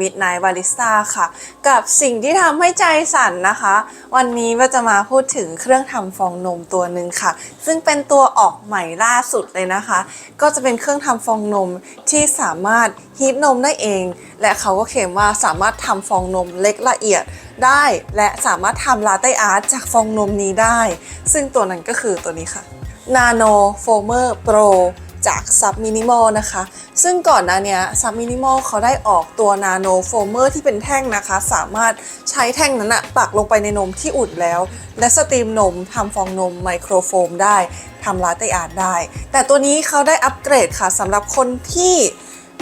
Midnight Barista ค่ะ กับสิ่งที่ทำให้ใจสั่นนะคะ วันนี้ว่าจะมาพูดถึงเครื่องทำฟองนมตัวหนึ่งค่ะ ซึ่งเป็นตัวออกใหม่ล่าสุดเลยนะคะ ก็จะเป็นเครื่องทำฟองนมที่สามารถฮีทนมได้เอง และเขาก็เขียนว่าสามารถทำฟองนมเล็กละเอียดได้และสามารถทำลาเต้อาร์ตจากฟองนมนี้ได้ ซึ่งตัวนั้นก็คือตัวนี้ค่ะ Nano Foamer Pro จาก Sub Minimal นะคะ ซึ่งก่อนหน้านี้ย Sub Minimal เขาได้ออกตัว Nano Foamer ที่เป็นแท่งนะคะ สามารถใช้แท่งนั้นอะปักลงไปในนมที่อุ่นแล้ว และสตรีมนมทำฟองนมไมโครโฟมได้ทำลาเต้อาร์ตได้ แต่ตัวนี้เขาได้อัปเกรดค่ะสำหรับคนที่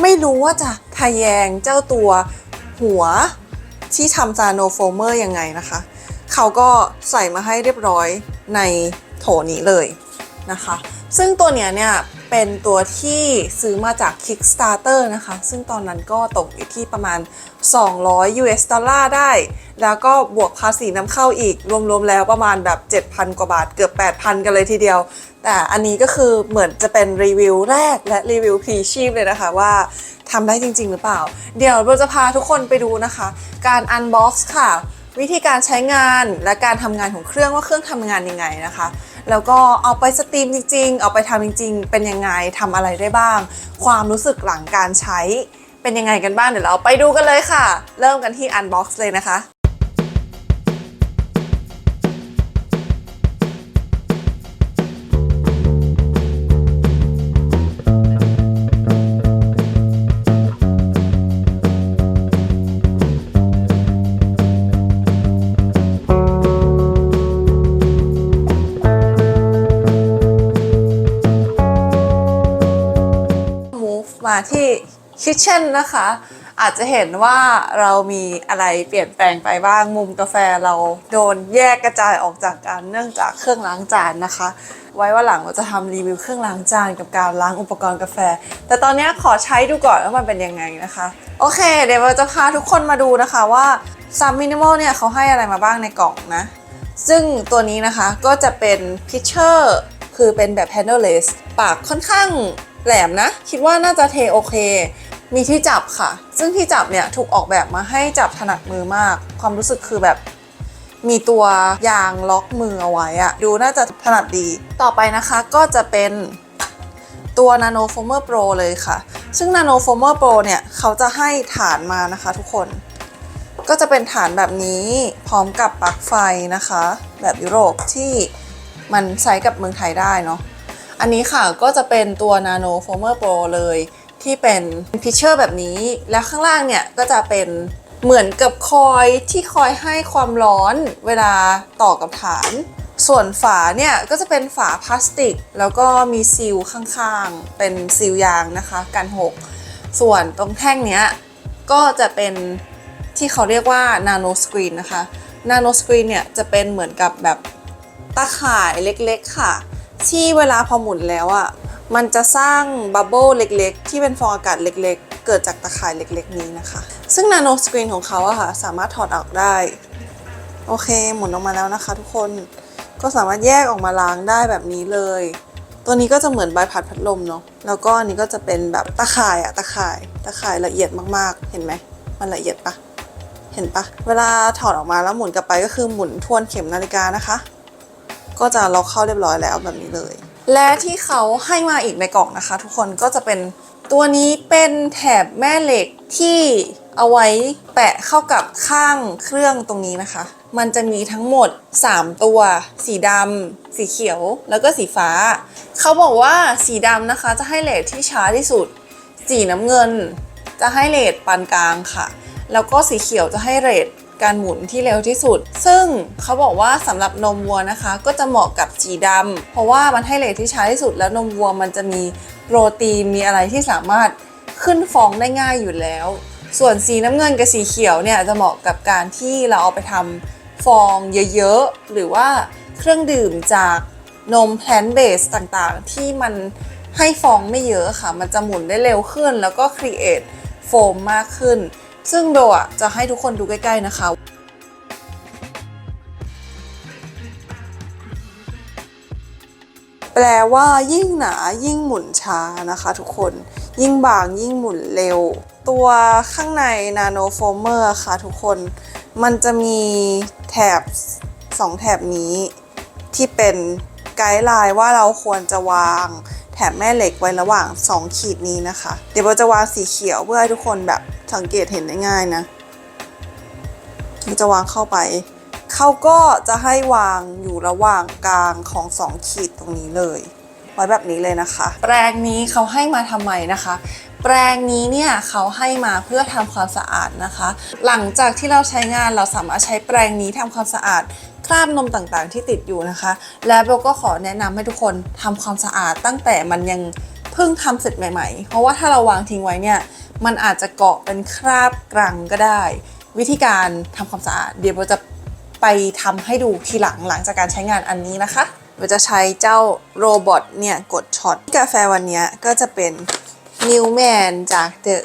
ไม่รู้ว่าจะทะแยงเจ้าตัวหัวที่ทำ Nano Foamer ยังไงนะคะ เขาก็ใส่มาให้เรียบร้อยในโถนี้เลยนะคะ ซึ่งตัวเนี้ยเนี่ย เป็นตัวที่ซื้อมาจาก Kickstarter นะคะ ซึ่งตอนนั้นก็ตกอยู่ที่ประมาณ 200 US ดอลลาร์ได้ แล้วก็บวกภาษีนำเข้าอีก รวมๆแล้วประมาณแบบ 7,000 กว่าบาท เกือบ 8,000 กันเลยทีเดียว แต่อันนี้ก็คือเหมือนจะเป็นรีวิวแรกและรีวิวพรีชีพเลยนะคะว่าทำได้จริง ๆ หรือเปล่า เดี๋ยวเราจะพาทุกคนไปดูนะคะ การ unbox ค่ะ วิธีการใช้งานและการทำงานของเครื่องว่าเครื่องทำงานยังไงนะคะ แล้วก็เอาไปสตรีมจริง ๆ เอาไปทำจริง ๆ เป็นยังไงทำอะไรได้บ้าง ความรู้สึกหลังการใช้เป็นยังไงกันบ้างเดี๋ยวเราไปดูกันเลยค่ะ เริ่มกันที่ unbox เลยนะคะ มาที่ kitchen นะคะ อาจจะเห็นว่าเรามีอะไรเปลี่ยนแปลงไปบ้าง มุมกาแฟเราโดนแยกกระจายออกจากกันเนื่องจากเครื่องล้างจานนะคะ ไว้ว่าหลังเราจะทำรีวิวเครื่องล้างจานกับการล้างอุปกรณ์กาแฟ แต่ตอนนี้ขอใช้ดูก่อนว่ามันเป็นยังไงนะคะ โอเค เดี๋ยวเราจะพาทุกคนมาดูนะคะว่าซัมมินิมอลเนี่ยเขาให้อะไรมาบ้างในกล่องนะ ซึ่งตัวนี้นะคะก็จะเป็นพิเชอร์คือเป็นแบบ handleless ปากค่อนข้าง แหลมนะ คิดว่าน่าจะเทโอเค มีที่จับค่ะ ซึ่งที่จับเนี่ยถูกออกแบบมาให้จับถนัดมือมาก ความรู้สึกคือแบบมีตัวยางล็อกมือเอาไว้อะดูน่าจะถนัดดี ต่อไปนะคะก็จะเป็นตัว Nano Foamer Pro เลยค่ะ ซึ่ง Nano Foamer Pro เนี่ย เขาจะให้ฐานมานะคะทุกคน ก็จะเป็นฐานแบบนี้พร้อมกับปลั๊กไฟนะคะ แบบยุโรปที่มันใช้กับเมืองไทยได้เนาะ อันนี้ค่ะก็จะเป็นตัว Nano Foamer Pro เลยที่เป็นพิเชอร์แบบนี้ แล้วข้างล่างเนี่ยก็จะเป็นเหมือนกับคอยที่คอยให้ความร้อนเวลาต่อกับฐาน ส่วนฝาเนี่ยก็จะเป็นฝาพลาสติก แล้วก็มีซีลข้างๆ เป็นซีลยางนะคะกันหก ส่วนตรงแท่งเนี้ยก็จะเป็นที่เขาเรียกว่า nano screen นะคะ nano screen เนี่ยจะเป็นเหมือนกับแบบตาข่ายเล็กๆค่ะ ที่เวลาพอหมุนแล้วอะ่ะมันจะสร้างบับเบิลเล็กๆ ที่เป็นฟองอากาศเล็กๆ เกิดจากตาข่ายเล็กๆนี้นะคะ ซึ่ง nano screen ของเขาอะค่ะสามารถถอดออกได้ โอเค หมุนออกมาแล้วนะคะ ทุกคนก็สามารถแยกออกมาล้างได้แบบนี้เลย ตัวนี้ก็จะเหมือนใบพัดพัดลมเนาะแล้วก็อันนี้ก็จะเป็นแบบตะข่ายอะตะข่ายตะข่ายละเอียดมากๆ เห็นไหมมันละเอียดปะเห็นปะเวลาถอดออกมาแล้วหมุนกลับไปก็คือหมุนทวนเข็มนาฬิกานะคะ ก็จะล็อกเข้าเรียบร้อยแล้วแบบนี้เลย และที่เขาให้มาอีกในกล่องนะคะ ทุกคนก็จะเป็นตัวนี้เป็นแถบแม่เหล็กที่เอาไว้แปะเข้ากับข้างเครื่องตรงนี้นะคะ มันจะมีทั้งหมด 3 ตัว สีดำ สีเขียว แล้วก็สีฟ้า เขาบอกว่าสีดำนะคะจะให้เลทที่ช้าที่สุด สีน้ำเงิน จะให้เรทปานกลางค่ะ แล้วก็สีเขียวจะให้เรท การหมุนที่เร็วที่สุด ซึ่งเขาบอกว่าสำหรับนมวัวนะคะ ก็จะเหมาะกับสีดำเพราะว่ามันให้เรทที่ช้าที่สุด แล้วนมวัวมันจะมีโปรตีนมีอะไรที่สามารถขึ้นฟองได้ง่ายอยู่แล้ว ส่วนสีน้ำเงินกับสีเขียวเนี่ยจะเหมาะกับการที่เราเอาไปทำฟองเยอะๆ หรือว่าเครื่องดื่มจากนมแพลนเบสต่างๆ ที่มันให้ฟองไม่เยอะค่ะ มันจะหมุนได้เร็วขึ้น แล้วก็ครีเอทโฟมมากขึ้น ซึ่งโดอะจะให้ทุกคนดูใกล้ๆนะคะ แปลว่ายิ่งหนายิ่งหมุนช้านะคะทุกคน ยิ่งบางยิ่งหมุนเร็ว ตัวข้างในนาโนโฟเมอร์ค่ะทุกคน มันจะมีแถบสองแถบนี้ ที่เป็นไกด์ไลน์ว่าเราควรจะวางแถบแม่เหล็กไว้ระหว่าง 2 ขีดนี้นะคะ เดี๋ยวเราจะวางสีเขียวเพื่อให้ทุกคนแบบ สังเกตเห็นได้ง่ายนะมันจะวางเข้าไป เขาก็จะให้วางอยู่ระหว่างกลางของ2ขีดตรงนี้เลยไว้แบบนี้เลยนะคะ แปรงนี้เขาให้มาทำไมนะคะ แปรงนี้เนี่ยเขาให้มาเพื่อทำความสะอาดนะคะ หลังจากที่เราใช้งานเราสามารถใช้แปรงนี้ทำความสะอาดคราบนมต่างๆ ที่ติดอยู่นะคะ และเบลก็ขอแนะนำให้ทุกคนทำความสะอาดตั้งแต่มันยังเพิ่งทำเสร็จใหม่ ๆ เพราะว่าถ้าเราวางทิ้งไว้เนี่ย มันอาจจะเกาะเป็นคราบกรังก็ได้ วิธีการทำความสะอาด เดี๋ยวเบลจะไปทำให้ดูทีหลังหลังจากการใช้งานอันนี้นะคะเราจะใช้เจ้าโรบอทเนี่ยกดช็อตกาแฟวันนี้ก็จะเป็น Newman จาก The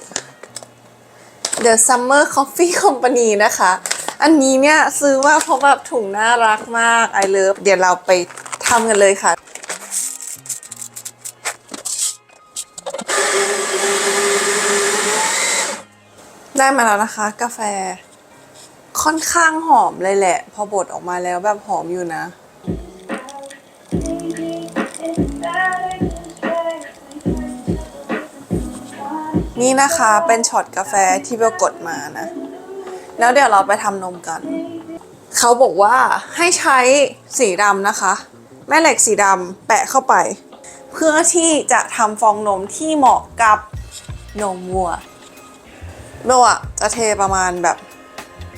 The Summer Coffee Company นะคะ อันนี้เนี่ยซื้อมาเพราะแบบถุงน่ารักมาก I love เดี๋ยวเราไปทำกันเลยค่ะ ได้มาแล้วนะคะ กาแฟ ค่อนข้างหอมเลยแหละ พอบดออกมาแล้วแบบหอมอยู่นะ นี่นะคะเป็นช็อตกาแฟที่เบลกดมานะ แล้วเดี๋ยวเราไปทำนมกัน เขาบอกว่าให้ใช้สีดำนะคะ แม่เหล็กสีดำแปะเข้าไป เพื่อที่จะทำฟองนมที่เหมาะกับนมวัว เบลอะจะเทประมาณแบบ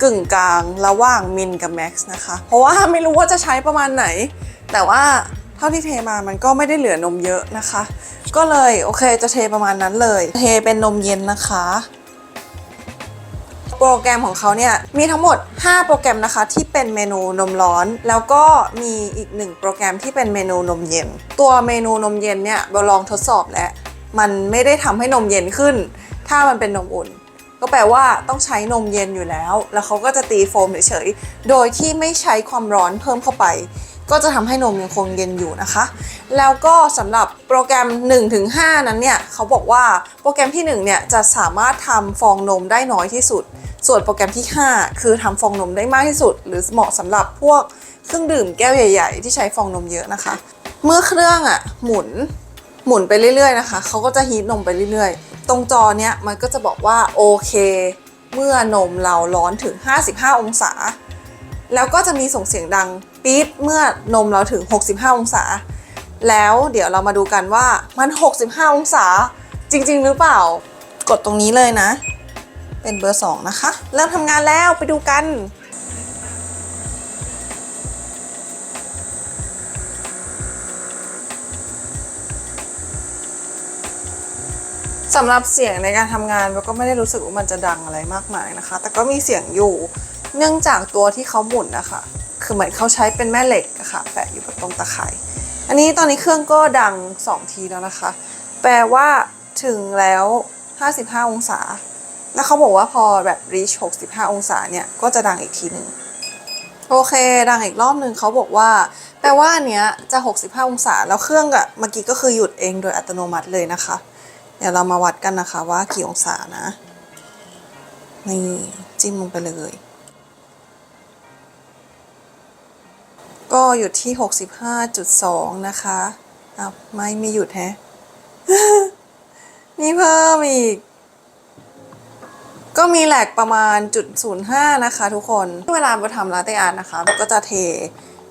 กึ่งกลางระหว่างมินกับแม็กซ์นะคะ เพราะว่าไม่รู้ว่าจะใช้ประมาณไหน แต่ว่าเท่าที่เทมามันก็ไม่ได้เหลือนมเยอะนะคะ ก็เลยโอเคจะเทประมาณนั้นเลย เทเป็นนมเย็นนะคะ โปรแกรมของเขาเนี่ยมีทั้งหมด 5 โปรแกรมนะคะ ที่เป็นเมนูนมร้อน แล้วก็มีอีกหนึ่งโปรแกรมที่เป็นเมนูนมเย็น ตัวเมนูนมเย็นเนี่ยเบลลองทดสอบแล้วมันไม่ได้ทำให้นมเย็นขึ้น ถ้ามันเป็นนมอุ่น ก็แปลว่าต้องใช้นมเย็นอยู่แล้ว แล้วเขาก็จะตีโฟมเฉยๆ โดยที่ไม่ใช้ความร้อนเพิ่มเข้าไป ก็จะทำให้นมยังคงเย็นอยู่นะคะ แล้วก็สำหรับโปรแกรม 1-5 นั้นเนี่ยเขาบอกว่าโปรแกรมที่ 1 เนี่ยจะสามารถทำฟองนมได้น้อยที่สุด ส่วนโปรแกรมที่ 5 คือทำฟองนมได้มากที่สุด หรือเหมาะสำหรับพวกเครื่องดื่มแก้วใหญ่ ๆ ที่ใช้ฟองนมเยอะนะคะ เมื่อเครื่องอะหมุนหมุนไปเรื่อยๆนะคะเขาก็จะฮีทนมไปเรื่อยๆ ตรงจอเนี้ยมันก็จะบอกว่าโอเค เมื่อนมเราร้อนถึง 55 องศา แล้วก็จะมีส่งเสียงดังปี๊ดเมื่อนมเราถึง 65 องศา แล้วเดี๋ยวเรามาดูกันว่ามัน 65 องศาจริง ๆ หรือเปล่า กดตรงนี้เลยนะ เป็นเบอร์ 2 นะคะ เริ่มทำงานแล้วไปดูกัน สำหรับเสียงในการทำงานเราก็ไม่ได้รู้สึกว่ามันจะดังอะไรมากมายนะคะ แต่ก็มีเสียงอยู่ เนื่องจากตัวที่เขาหมุนนะคะ คือเหมือนเขาใช้เป็นแม่เหล็กอะค่ะแปะอยู่กับตรงตะไคร่อันนี้ตอนนี้เครื่องก็ดัง 2 ทีแล้วนะคะ แปลว่าถึงแล้ว 55 องศา แล้วเขาบอกว่าพอแบบ reach 65 องศาเนี่ย ก็จะดังอีกทีหนึ่งโอเค ดังอีกรอบหนึ่งเขาบอกว่า แปลว่าอันเนี้ยจะ 65 องศา แล้วเครื่องอะเมื่อกี้ก็คือหยุดเองโดยอัตโนมัติเลยนะคะ เดี๋ยวเรามาวัดกันนะคะว่ากี่องศานะ นี่จิ้มลงไปเลย ก็อยู่ที่ 65.2 นะคะอ้าวไม่ไม่หยุดแฮะมีเพิ่มอีก ก็มีแหลกประมาณจุด05นะคะทุกคน เวลาเราทำลาเต้อาร์ตนะคะเราก็จะเท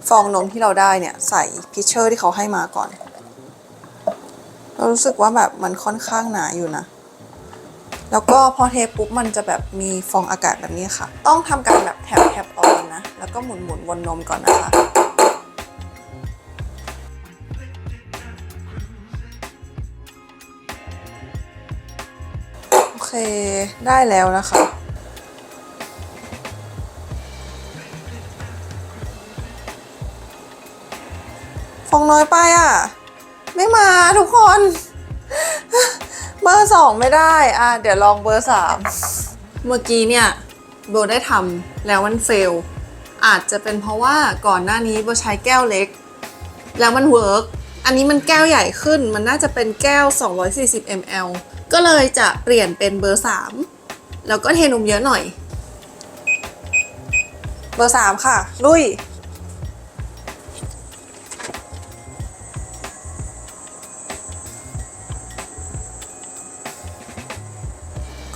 ฟองนมที่เราได้เนี่ย ใส่พิชเชอร์ที่เขาให้มาก่อน เรารู้สึกว่าแบบมันค่อนข้างหนาอยู่นะ แล้วก็พอเทปุ๊บมันจะแบบมีฟองอากาศแบบนี้ค่ะ ต้องทำการแบบแทบแทบออนนะ แล้วก็หมุนหมุนวนนมก่อนนะคะโอเคได้แล้วนะคะ ฟองน้อยไปอะ ไม่มาทุกคน เบอร์สองไม่ได้ อะ เดี๋ยวลองเบอร์สามเมื่อกี้เนี่ยโบได้ทำแล้วมันเฟล อาจจะเป็นเพราะว่าก่อนหน้านี้โบใช้แก้วเล็ก แล้วมันเวิร์กอันนี้มันแก้วใหญ่ขึ้น มันน่าจะเป็นแก้ว 240 ml ก็เลยจะเปลี่ยนเป็นเบอร์สามแล้วก็เทนมเยอะหน่อย เบอร์สามค่ะ ลุย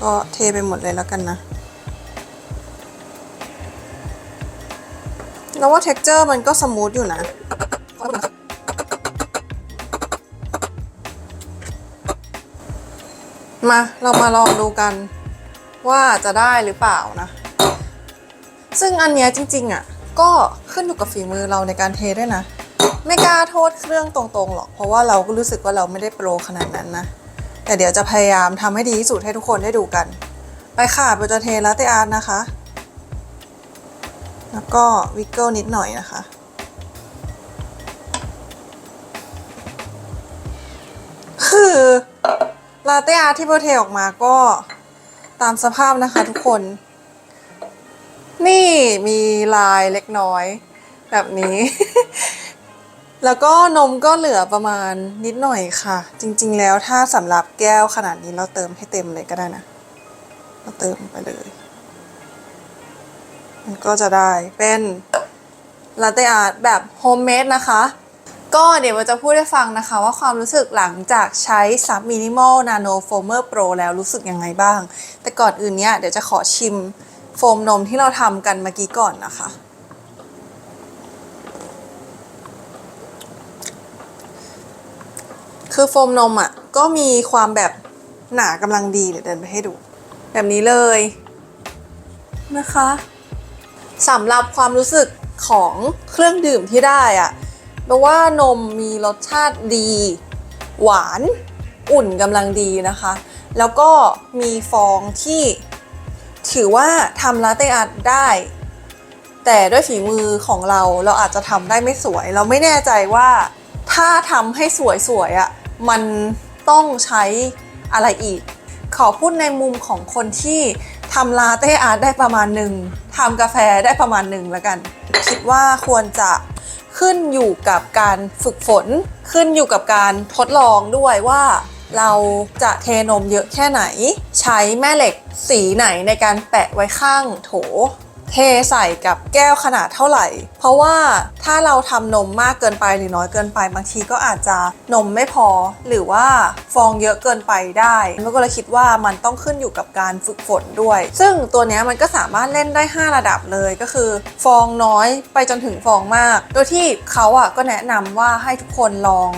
ก็เทไปหมดเลยแล้วกันนะแล้วว่า texture มันก็สมูทอยู่นะมาเรามาลองดูกันว่าจะได้หรือเปล่านะ ซึ่งอันเนี้ยจริง ๆอะ ก็ขึ้นอยู่กับฝีมือเราในการเทด้วยนะ ไม่กล้าโทษเครื่องตรงๆหรอก เพราะว่าเราก็รู้สึกว่าเราไม่ได้โปรขนาดนั้นนะ แต่เดี๋ยวจะพยายามทำให้ดีที่สุดให้ทุกคนได้ดูกัน ไปค่ะเบลจะเทลาเตอาร์ตนะคะ แล้วก็วิกเกิลนิดหน่อยนะคะคือลาเตอาร์ตที่เบลเทออกมาก็ตามสภาพนะคะทุกคน นี่มีลายเล็กน้อย แบบนี้ แล้วก็นมก็เหลือประมาณนิดหน่อยค่ะ จริงๆ แล้วถ้าสำหรับแก้วขนาดนี้เราเติมให้เต็มเลยก็ได้นะ เราเติมไปเลย มันก็จะได้เป็นลาเต้อาร์ตแบบโฮมเมดนะคะ ก็เดี๋ยวเราจะพูดให้ฟังนะคะว่าความรู้สึกหลังจากใช้ซับมินิมอลนาโนโฟมเมอร์โปรแล้วรู้สึกยังไงบ้าง แต่ก่อนอื่นเนี้ยเดี๋ยวจะขอชิมโฟมนมที่เราทำกันเมื่อกี้ก่อนนะคะ คือโฟมนมอะก็มีความแบบหนากำลังดีเดี๋ยวเดินไปให้ดู แบบนี้เลยนะคะสำหรับความรู้สึกของเครื่องดื่มที่ได้อะแปลว่านมมีรสชาติดี หวานอุ่นกำลังดีนะคะ แล้วก็มีฟองที่ถือว่าทำลาเต้อาร์ตได้ แต่ด้วยฝีมือของเราเราอาจจะทำได้ไม่สวย เราไม่แน่ใจว่าถ้าทำให้สวยๆอะ่ะ มันต้องใช้อะไรอีก ขอพูดในมุมของคนที่ทำลาเต้อาร์ตได้ประมาณหนึ่งทำกาแฟได้ประมาณหนึ่งแล้วกัน คิดว่าควรจะขึ้นอยู่กับการฝึกฝน ขึ้นอยู่กับการทดลองด้วยว่าเราจะเทนมเยอะแค่ไหน ใช้แม่เหล็กสีไหนในการแปะไว้ข้างโถ เทใส่กับแก้วขนาดเท่าไหร่ เพราะว่าถ้าเราทำนมมากเกินไปหรือน้อยเกินไปบางทีก็อาจจะนมไม่พอ หรือว่าฟองเยอะเกินไปได้แล้วก็เลยคิดว่ามันต้องขึ้นอยู่กับการฝึกฝนด้วย ซึ่งตัวนี้มันก็สามารถเล่นได้ 5 ระดับเลยก็คือ ฟองน้อยไปจนถึงฟองมาก โดยที่เขาอะก็แนะนำว่าให้ทุกคนลอง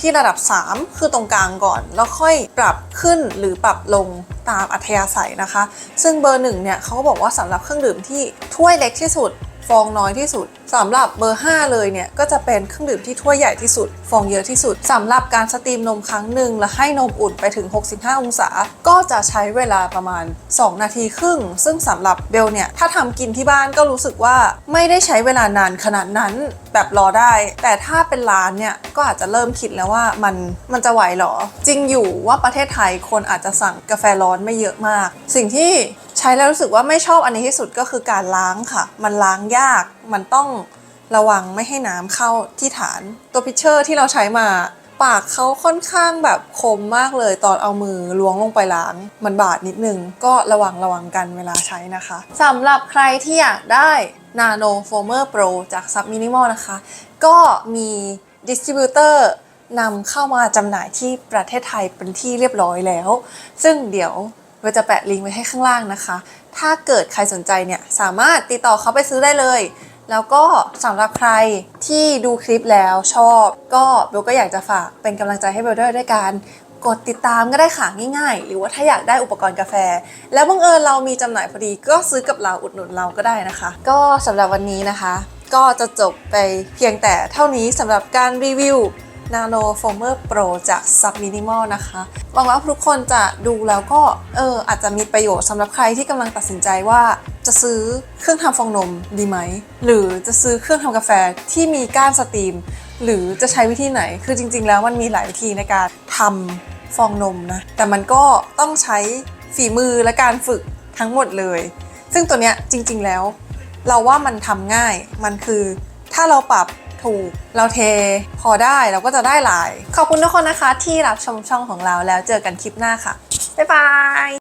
ที่ระดับ 3 คือตรงกลางก่อน แล้วค่อยปรับขึ้นหรือปรับลงตามอัธยาศัยนะคะ ซึ่งเบอร์หนึ่งเนี่ยเขาก็บอกว่าสำหรับเครื่องดื่มที่ถ้วยเล็กที่สุด ฟองน้อยที่สุดสำหรับเบอร์ 5 เลยเนี่ยก็จะเป็นเครื่องดื่มที่ถ้วยใหญ่ที่สุด ฟองเยอะที่สุดสำหรับการสตรีมนมครั้งหนึ่งและให้นมอุ่นไปถึง 65 องศา ก็จะใช้เวลาประมาณ 2 นาทีครึ่ง ซึ่งสำหรับเบลเนี่ยถ้าทำกินที่บ้านก็รู้สึกว่าไม่ได้ใช้เวลานานขนาดนั้นแบบรอได้ แต่ถ้าเป็นร้านเนี่ยก็อาจจะเริ่มคิดแล้วว่ามันมันจะไหวหรอ จริงอยู่ว่าประเทศไทยคนอาจจะสั่งกาแฟร้อนไม่เยอะมาก สิ่งที่ ใช้แล้วรู้สึกว่าไม่ชอบอันนี้ที่สุดก็คือการล้างค่ะ มันล้างยาก มันต้องระวังไม่ให้น้ำเข้าที่ฐาน ตัวพิชเชอร์ที่เราใช้มาปากเขาค่อนข้างแบบคมมากเลยตอนเอามือล้วงลงไปล้าง มันบาดนิดนึง ก็ระวังระวังกันเวลาใช้นะคะสำหรับใครที่อยากได้ Nano Foamer Pro จาก Sub Minimal นะคะ ก็มีดิสติบิวเตอร์นำเข้ามาจำหน่ายที่ประเทศไทยเป็นที่เรียบร้อยแล้ว ซึ่งเดี๋ยว เราจะแปะลิงก์ไว้ให้ข้างล่างนะคะ ถ้าเกิดใครสนใจเนี่ยสามารถติดต่อเขาไปซื้อได้เลย แล้วก็สำหรับใครที่ดูคลิปแล้วชอบ ก็เบลก็อยากจะฝากเป็นกำลังใจให้เบลด้วยด้วยการกดติดตามก็ได้ค่ะง่ายๆ หรือว่าถ้าอยากได้อุปกรณ์กาแฟ แล้วบังเอิญเรามีจำหน่ายพอดีก็ซื้อกับเราอุดหนุนเราก็ได้นะคะ ก็สำหรับวันนี้นะคะ ก็จะจบไปเพียงแต่เท่านี้สำหรับการรีวิว Nano Foamer Pro จาก Sub Minimal นะคะหวังว่าทุกคนจะดูแล้วก็เอออาจจะมีประโยชน์สำหรับใครที่กำลังตัดสินใจว่าจะซื้อเครื่องทำฟองนมดีไหม หรือจะซื้อเครื่องทำกาแฟที่มีก้านสตรีม หรือจะใช้วิธีไหน คือจริง ๆ แล้วมันมีหลายวิธีในการทำฟองนมนะ แต่มันก็ต้องใช้ฝีมือและการฝึกทั้งหมดเลย ซึ่งตัวเนี้ยจริง ๆ แล้ว เราว่ามันทำง่าย มันคือถ้าเราปรับ ถูก เราเทพอได้เราก็จะได้หลาย ขอบคุณทุกคนนะคะที่รับชมช่องของเราแล้วเจอกันคลิปหน้าค่ะ บ๊ายบาย